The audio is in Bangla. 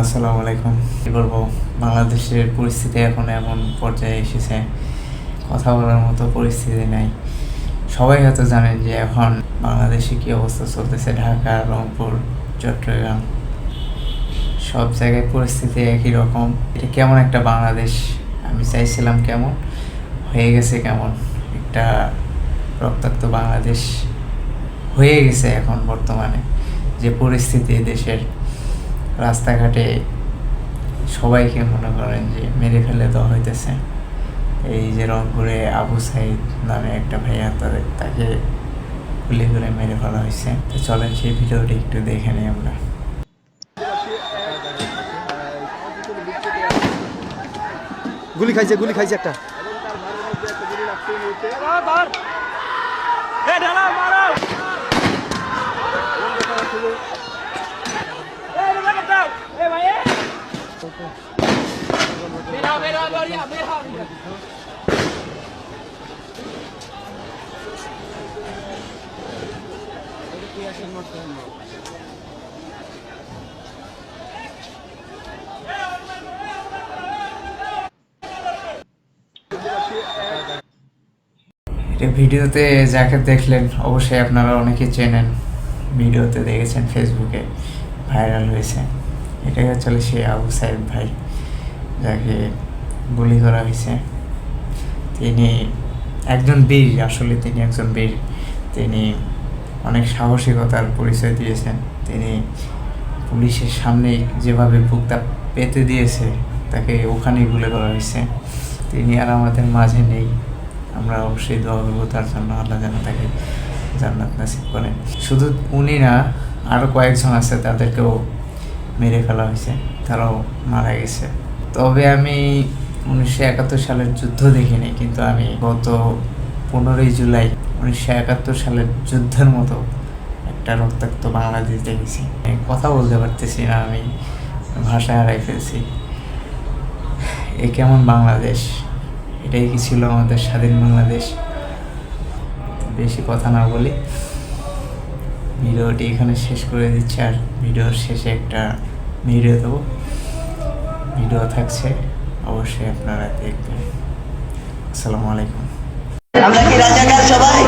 আসসালামু আলাইকুম। কী বলব বাংলাদেশের পরিস্থিতি এখন এমন পর্যায়ে এসেছে, কথা বলার মতো পরিস্থিতি নাই। সবাই হয়তো জানেন যে এখন বাংলাদেশে কী অবস্থা চলতেছে, ঢাকা, রংপুর, চট্টগ্রাম। সব জায়গায় পরিস্থিতি একই রকম। এটা কেমন একটা বাংলাদেশ? আমি চাইছিলাম কেমন? হয়ে গেছে কেমন? একটা রক্তাক্ত বাংলাদেশ হয়ে গেছে এখন বর্তমানে, যে পরিস্থিতি দেশের। রাস্তাঘাটে সবাইকে মনে করেন যে মেরে ফেলে দেওয়া হইতেছে। এই যে রংপুরে আবু সাইদ নামে একটা ভাইয়া তাদের তাকে গুলি করে মেরে ফেলা হয়েছে তো চলেন সেই ভিডিওটি একটু দেখে নিই আমরা। গুলি খাইছে গুলি খাইছে একটা। ভিডিওতে যাকে দেখলেন, অবশ্যই আপনারা অনেকে চেনেন। ভিডিওতে দেখেছেন ফেসবুকে ভাইরাল হয়েছে। এটাই হচ্ছে সে আবু সাহেব ভাই। যাকে গুলি করা হয়েছে। তিনি একজন বীর, আসলে তিনি একজন বীর। তিনি অনেক সাহসিকতার পরিচয় দিয়েছেন। তিনি পুলিশের সামনেই যেভাবে বুকটা পেতে দিয়েছে, তাকে ওখানেই গুলি করা হয়েছে। তিনি আর আমাদের মাঝে নেই। আমরা অবশ্যই দোয়া করব তার জন্য। আল্লাহ যেন তাকে জান্নাত নাসিব করেন শুধু উনি না আরও কয়েকজন আছে তাদেরকেও মেরে ফেলা হয়েছে। তারাও মারা গেছে। তবে আমি উনিশশো একাত্তর সালের যুদ্ধ দেখিনি, কিন্তু আমি গত পনেরোই জুলাই উনিশশো একাত্তর সালের যুদ্ধের মতো একটা রক্তাক্ত বাংলাদেশ দেখেছি। কথা বলতে পারতেছি না, আমি ভাষা হারাই ফেলছি। এ কেমন বাংলাদেশ? এটাই কি ছিল আমাদের স্বাধীন বাংলাদেশ? বেশি কথা না বলি ভিডিওটি এখানে শেষ করে দিচ্ছি, আর ভিডিওর শেষে একটা ভিডিও দেবো। ভিডিও থাকছে অবশ্যই আপনারা দেখবেন। আসসালামু আলাইকুম। আমরা কি রাজাকার সবাই?